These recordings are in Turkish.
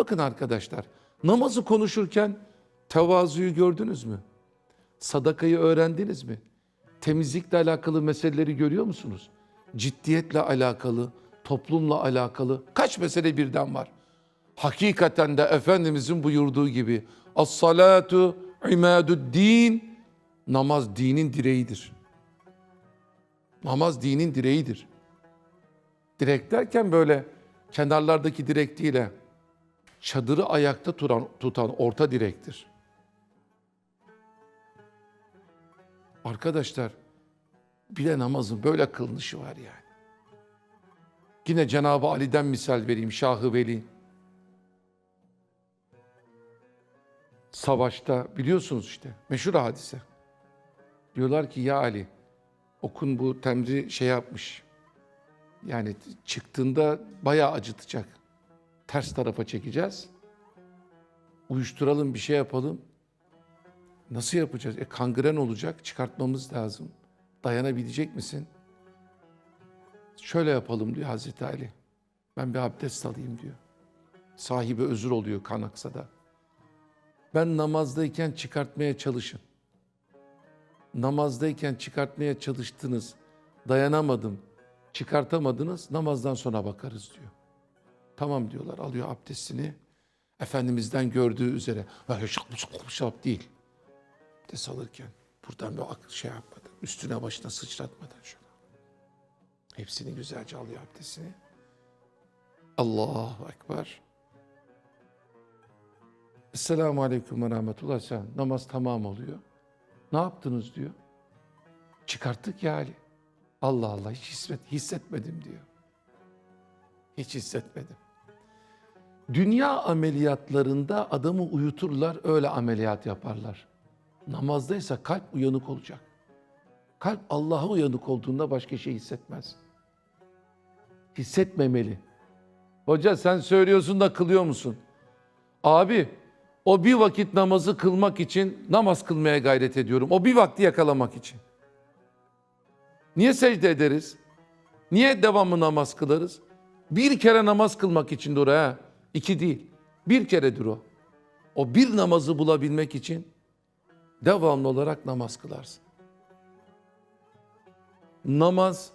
Bakın arkadaşlar namazı konuşurken tevazuyu gördünüz mü? Sadakayı öğrendiniz mi? Temizlikle alakalı meseleleri görüyor musunuz? Ciddiyetle alakalı, toplumla alakalı kaç mesele birden var. Hakikaten de Efendimizin buyurduğu gibi as-salatu imadud-din namaz dinin direğidir. Namaz dinin direğidir. Direk derken böyle kenarlardaki direk değil. Çadırı ayakta tutan, tutan orta direktir. Arkadaşlar bir de namazın böyle kılınışı var yani. Yine Cenab-ı Ali'den misal vereyim Şahı Veli. Savaşta biliyorsunuz işte meşhur hadise. Diyorlar ki ya Ali okun bu temri şey yapmış. Yani çıktığında bayağı acıtacak. Ters tarafa çekeceğiz. Uyuşturalım bir şey yapalım. Nasıl yapacağız? E kangren olacak, çıkartmamız lazım. Dayanabilecek misin? Şöyle yapalım diyor Hazreti Ali. Ben bir abdest alayım diyor. Sahibi özür oluyor kan da. Ben namazdayken çıkartmaya çalışın. Namazdayken çıkartmaya çalıştınız. Dayanamadım. Çıkartamadınız. Namazdan sonra bakarız diyor. Tamam diyorlar. Alıyor abdestini. Efendimizden gördüğü üzere. "Ha, şap değil. Abdest alırken buradan bir şey yapmadan, üstüne başına sıçratmadan şöyle. Hepsini güzelce alıyor abdestini. Allahu Ekber. Esselamu Aleyküm ve Rahmetullah. Sen namaz tamam oluyor. Ne yaptınız diyor. Çıkarttık ya Ali. Allah Allah hiç hisset, hissetmedim diyor. Hiç hissetmedim. Dünya ameliyatlarında adamı uyuturlar, öyle ameliyat yaparlar. Namazdaysa kalp uyanık olacak. Kalp Allah'a uyanık olduğunda başka şey hissetmez. Hissetmemeli. Hoca sen söylüyorsun da kılıyor musun? Abi o bir vakit namazı kılmak için namaz kılmaya gayret ediyorum. O bir vakti yakalamak için. Niye secde ederiz? Niye devamlı namaz kılarız? Bir kere namaz kılmak içindir o ha. İki değil. Bir keredir o. O bir namazı bulabilmek için devamlı olarak namaz kılarsın. Namaz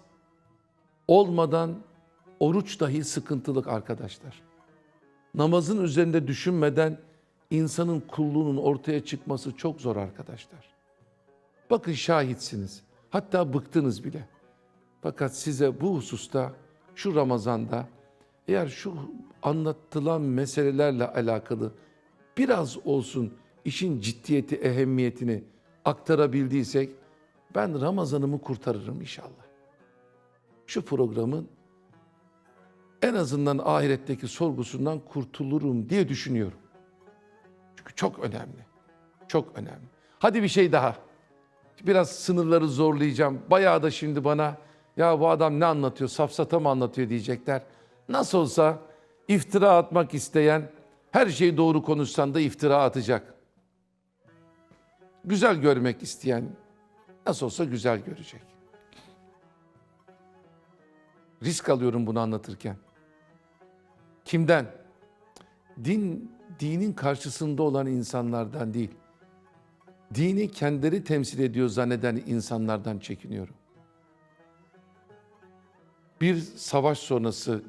olmadan oruç dahi sıkıntılık arkadaşlar. Namazın üzerinde düşünmeden insanın kulluğunun ortaya çıkması çok zor arkadaşlar. Bakın şahitsiniz. Hatta bıktınız bile. Fakat size bu hususta şu Ramazan'da eğer şu anlatılan meselelerle alakalı biraz olsun işin ciddiyeti, ehemmiyetini aktarabildiysek ben Ramazan'ımı kurtarırım inşallah. Şu programın en azından ahiretteki sorgusundan kurtulurum diye düşünüyorum. Çünkü çok önemli. Çok önemli. Hadi bir şey daha. Biraz sınırları zorlayacağım. Bayağı da şimdi bana ya bu adam ne anlatıyor, safsata mı anlatıyor diyecekler. Nasıl olsa iftira atmak isteyen her şeyi doğru konuşsan da iftira atacak. Güzel görmek isteyen nasıl olsa güzel görecek. Risk alıyorum bunu anlatırken. Kimden? Din dinin karşısında olan insanlardan değil. Dini kendileri temsil ediyor zanneden insanlardan çekiniyorum. Bir savaş sonrası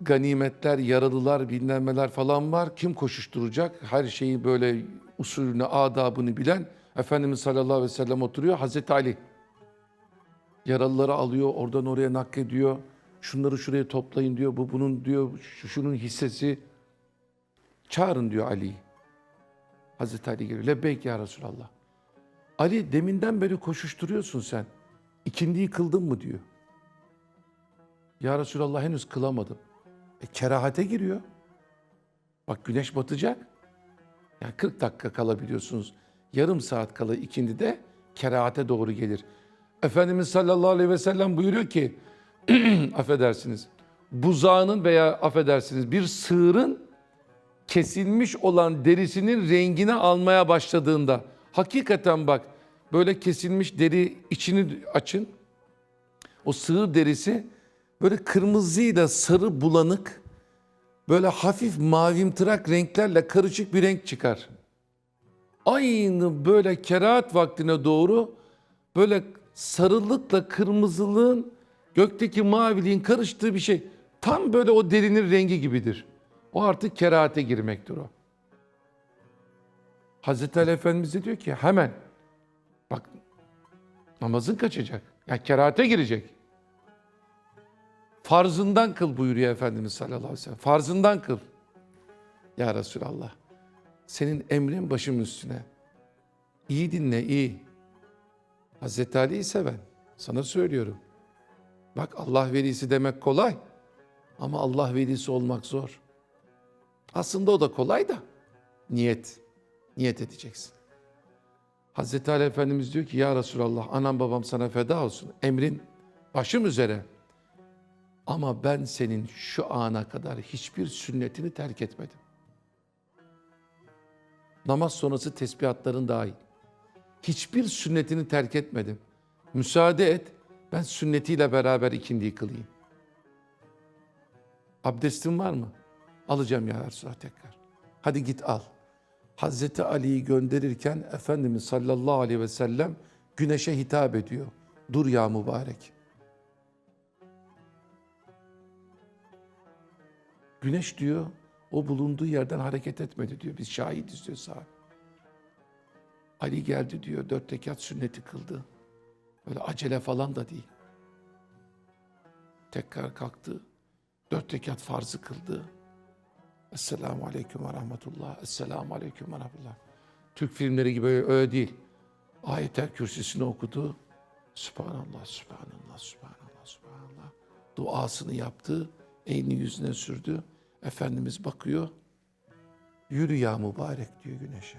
ganimetler, yaralılar, bilmem falan var. Kim koşuşturacak? Her şeyi böyle usulünü, adabını bilen Efendimiz sallallahu aleyhi ve sellem oturuyor. Hazreti Ali yaralıları alıyor, oradan oraya naklediyor. Şunları şuraya toplayın diyor. Bu bunun diyor, şu şunun hissesi. Çağırın diyor Ali'yi. Hazreti Ali geliyor. Lebbeyk ya Resulallah. Ali deminden beri koşuşturuyorsun sen. İkindiyi kıldın mı diyor. Ya Resulallah henüz kılamadım. E kerahate giriyor. Bak güneş batacak. Yani 40 dakika kalabiliyorsunuz. Yarım saat kala ikindi de kerahate doğru gelir. Efendimiz sallallahu aleyhi ve sellem buyuruyor ki affedersiniz. Buzağının veya affedersiniz bir sığırın kesilmiş olan derisinin rengini almaya başladığında hakikaten bak böyle kesilmiş deri içini açın. O sığır derisi böyle kırmızıyla sarı bulanık böyle hafif mavimtırak renklerle karışık bir renk çıkar. Aynı böyle kerahat vaktine doğru böyle sarılıkla kırmızılığın gökteki maviliğin karıştığı bir şey. Tam böyle o derinin rengi gibidir. O artık kerahate girmektir o. Hazreti Ali Efendimiz de diyor ki hemen bak namazın kaçacak. Yani kerahate girecek. Farzından kıl buyuruyor Efendimiz sallallahu aleyhi ve sellem. Farzından kıl. Ya Resulallah. Senin emrin başımın üstüne. İyi dinle iyi. Hazreti Ali'yi seven. Sana söylüyorum. Bak Allah velisi demek kolay. Ama Allah velisi olmak zor. Aslında o da kolay da. Niyet. Niyet edeceksin. Hazreti Ali Efendimiz diyor ki ya Resulallah anam babam sana feda olsun. Emrin başım üzere. Ama ben senin şu ana kadar hiçbir sünnetini terk etmedim. Namaz sonrası tesbihatların dahil. Hiçbir sünnetini terk etmedim. Müsaade et, ben sünnetiyle beraber ikindiyi kılayım. Abdestin var mı? Alacağım ya Resulallah tekrar. Hadi git al. Hazreti Ali'yi gönderirken Efendimiz sallallahu aleyhi ve sellem güneşe hitap ediyor. Dur ya mübarek. Güneş diyor o bulunduğu yerden hareket etmedi diyor. Biz şahidiz diyor sahabe. Ali geldi diyor dört rekat sünneti kıldı. Böyle acele falan da değil. Tekrar kalktı. Dört rekat farzı kıldı. Esselamu Aleyküm ve Rahmetullah. Esselamu Aleyküm ve Rahmetullah. Türk filmleri gibi öyle, değil. Ayetel kürsüsünü okudu. Subhanallah, Subhanallah, Subhanallah, Subhanallah. Duasını yaptı. Elini yüzüne sürdü. Efendimiz bakıyor. Yürü ya mübarek diyor güneşe.